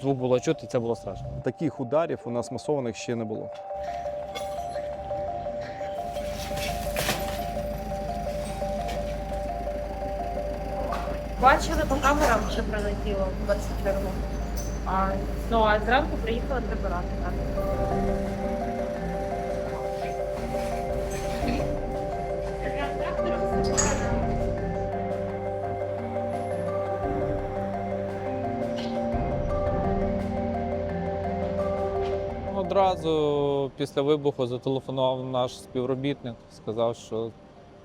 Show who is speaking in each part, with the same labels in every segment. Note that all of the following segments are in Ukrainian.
Speaker 1: звук було чути, це було страшно.
Speaker 2: Таких ударів у нас масованих ще не було.
Speaker 3: Бачили по камерам, що прилетіло в 21 А, ну, а зранку приїхали прибирати. Так.
Speaker 4: Одразу після вибуху зателефонував наш співробітник, сказав, що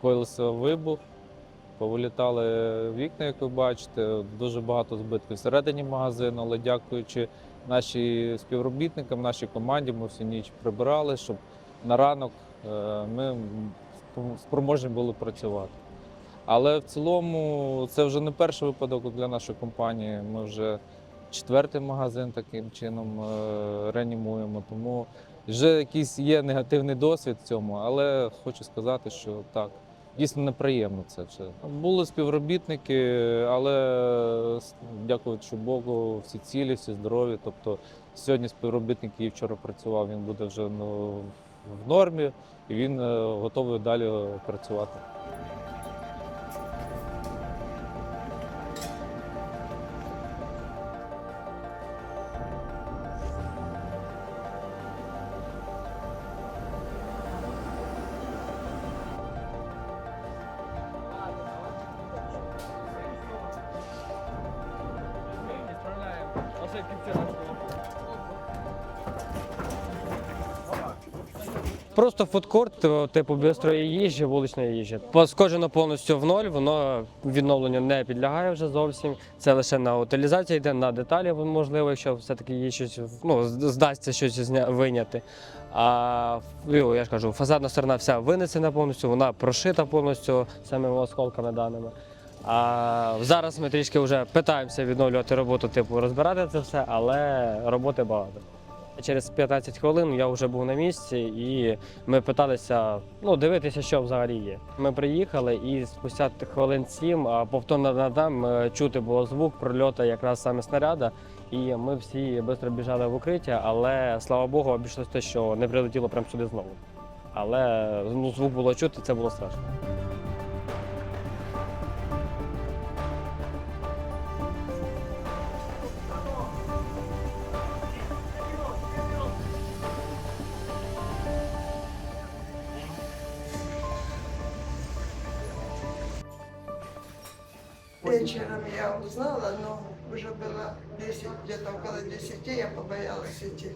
Speaker 4: коївся вибух, повилітали вікна, як ви бачите, дуже багато збитків всередині магазину, але дякуючи нашим співробітникам, нашій команді, ми всю ніч прибирали, щоб на ранок е, ми спроможні були працювати. Але в цілому це вже не перший випадок для нашої компанії. Ми вже четвертий магазин таким чином е, реанімуємо. Тому вже якийсь є негативний досвід в цьому, але хочу сказати, що так. Дійсно неприємно це все. Були співробітники, але дякуючи Богу, всі цілі, всі здорові. Тобто сьогодні співробітник, який вчора працював, він буде вже ну, в нормі і він е, готовий далі працювати.
Speaker 1: Просто фудкорт, типу бистрої їжі, вуличної їжі. Пошкоджено повністю в ноль, воно відновленню не підлягає вже зовсім. Це лише на утилізацію йде, на деталі можливо, якщо все-таки є щось, ну, здасться щось виняти. А я ж кажу, фасадна сторона вся винесена повністю, вона прошита повністю самими осколками даними. А зараз ми трішки вже питаємося відновлювати роботу, типу розбирати це все, але роботи багато. Через 15 хвилин я вже був на місці, і ми питалися ну, дивитися, що взагалі є. Ми приїхали, і спустя хвилин 7 а повторно над нам е, чути було звук прильоту якраз саме снаряда. І ми всі швидко біжали в укриття, але слава Богу, обійшлося те, що не прилетіло прямо сюди знову. Але ну, звук було чути, це було страшно.
Speaker 5: Вечером я узнала, но уже было 10, где-то около 10 я побоялась идти.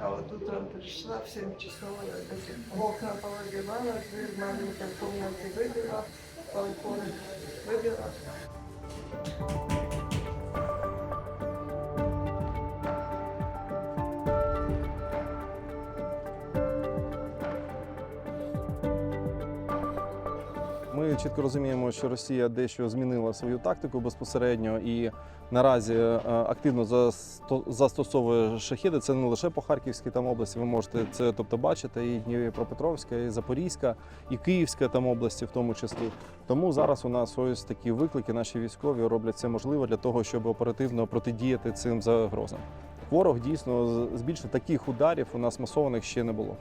Speaker 5: А вот утром пришла в 7 часов, я даже окна повыбивала, дверь маленькой комнаты выбила, балкон выбила.
Speaker 2: Чітко розуміємо, що Росія дещо змінила свою тактику безпосередньо і наразі е, активно засто- застосовує шахіди. Це не лише по Харківській там області. Ви можете це тобто бачити і Дніпропетровська, і Запорізька, і Київська там області, в тому числі. Тому зараз у нас ось такі виклики. Наші військові роблять це можливе для того, щоб оперативно протидіяти цим загрозам. Ворог дійсно з- збільшив таких ударів у нас масованих ще не було.